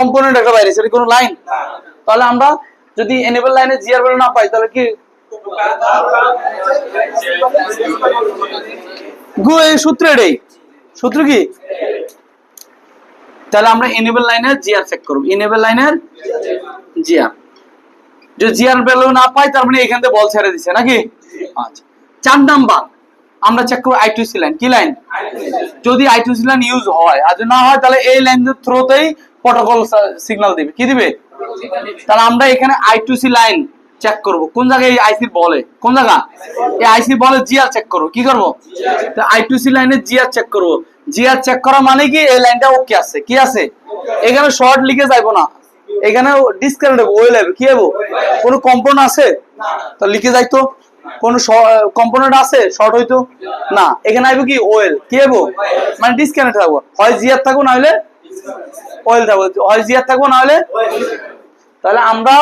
Component একটা বাইরে, সেটা কোনো লাইন তাহলে আমরা যদি এনেবল লাইনে জিআর ভ্যালু না পাই, তাহলে কি? গো, এই সূত্র সূত্র কি? তাহলে আমরা এনেবল লাইনের জিআর চেক করব। এনেবল লাইনের জিআর যদি জিআর ভ্যালু না পাই, তার মানে এখান থেকে বল ছেড়ে দিছে, নাকি? আচ্ছা। চার নাম্বার আমরা চেক করব আই টু সি লাইন কি লাইন যদি I two C line use হয়, আর না হয়, তাহলে এই লাইনের থ্রুতেই প্রোটোকল সিগন্যাল দিবে। কি দিবে? তাহলে আমরা এখানে I two C line check করব। কোন জায়গায় এই আইসি বলে? কোন জায়গা? এই আইসি বলে জিআর চেক করব। কি করব? আই টু সি লাইনে জিআর চেক করব। জিআর চেক করা মানে কি? এই লাইনটা ওকে আছে। কি আছে? এখানে শর্ট লিখে যাইবো না। এখানে ডিসকানেক্ট হবে ওয়েল হবে কি হবে কোনো কম্পোনেন্ট আছে? তো লিখে যাইতো কোন কম্পোনেন্ট আছে? শর্ট হইতো না। এখানে আইবো কি? ওয়েল কি হইবো মানে ডিসকানেক্ট থাকব। হয় জিআর থাকব, না হলে ওয়েল থাকব। হয় জিয়ার থাকব, না হলে তাহলে আমরা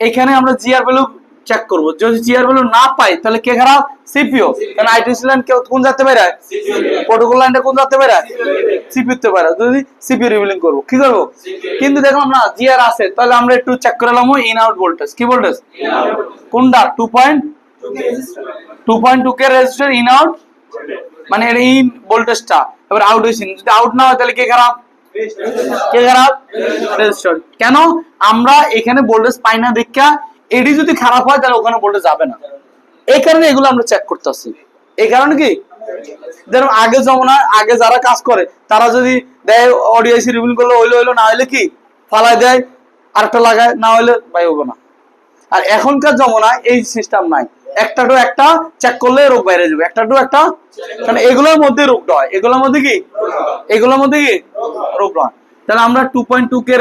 এখানে আমরা জিআর ভ্যালু চেক করব। যদি জিআর ভ্যালু না পাই, তাহলে কে খারাপ? সিপিও কারণ আইটিসি লাইন কোন যাতে পারে প্রোটোকল লাইনটা কোন যাতে পারে সিপিও তে পারে যদি সিপিও রিভিলিং করব। কি করব? কিন্তু দেখলাম না জিআর আছে। তাহলে আমরা একটু চেক করে নিলাম ইন আউট ভোল্টেজ কি ভোল্টেজ কোনটা? Two point 2.2 K resistor in out মানে এটা ইন ভোল্টেজটা এবার আউট হইছে যদি আউট না হয়, তাহলে কে খারাপ? কে খারাপ? রেজিস্টার কেন? আমরা এখানে ভোল্টেজ পাই না দেখা এডি যদি খারাপ হয়, তাহলে ওখানে ভোল্টেজ যাবে না। এই কারণে এগুলো আমরা চেক করতেছি এই কারণে কি? যেরকম আগে জমানা আগে যারা কাজ করে, তারা যদি দেয় অডিও আইসি রিভিল করলে, হইল হইল, না হইলে কি? ফালাই দেয়, আরেকটা লাগায়, না হইলে ভাই হব না। আর এখনকার জমানায় এই সিস্টেম নাই। একটা টু একটা চেক করলে রোগ বাইরে যাবে একটা টু একটা কারণ এগুলোর মধ্যে রোগটা হয়। এগুলোর মধ্যে কি? এগুলোর মধ্যে কি? রোগ নয় তাহলে আমরা টু পয়েন্ট টু কে